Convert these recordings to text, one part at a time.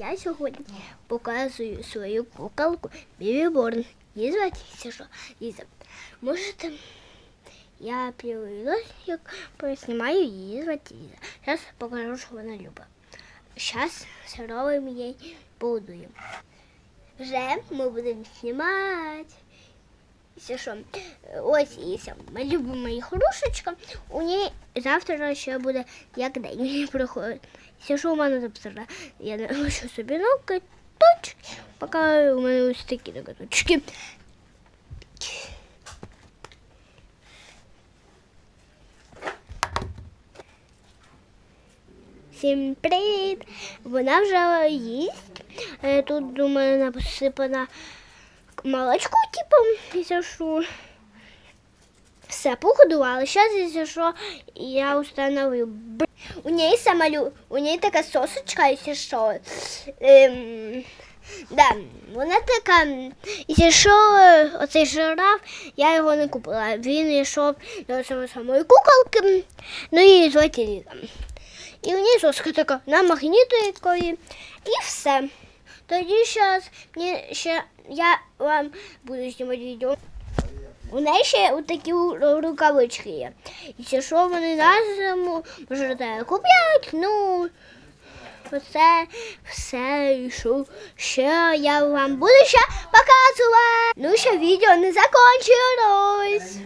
Я сьогодні показую свою куколку Бібі Борн. Її звати Сіжо Ліза. Можете. Я привелась, як поснімаю її звати Ліза. Зараз покажу, що вона любить. Зараз сировим їй будуємо. Вже ми будемо знімати. Що, ось є моя любима ігрушечка. У неї завтра ще буде як день проходить. Якщо що у мене завтра я ношу собі ноготочки, поки у мене ось такі ноготочки. Всім привіт! Вона вже їсть. Е, Тут, думаю, насипана молочко, типу, якщо. Все, погодувала. Зараз, якщо що, я установлю. У неї самолю... у неї така сосочка, якщо що. Ем... Да, вона така, якщо що, оцей жираф, я його не купила. Він йшов до самої куколки, ну і звати Ліза. І у неї соска така на магнітовій і все. Тоді зараз мені ще я вам буду знімати відео. У неї ще такі рукавички є. І що вони на зиму можете купляти, ну все і що ще я вам буду ще показувати. Ну ще відео не закінчилось.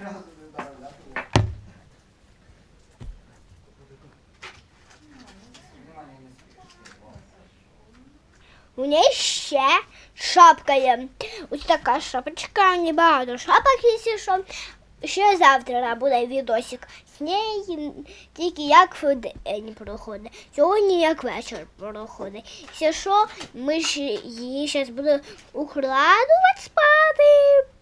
У неї ще шапка є. Ось така шапочка, небагато шапок, якщо що. Ще завтра буде відосик з неї, тільки як в день проходить. Сьогодні як вечір проходить. Все що, ми ж її зараз будемо укладувати спати.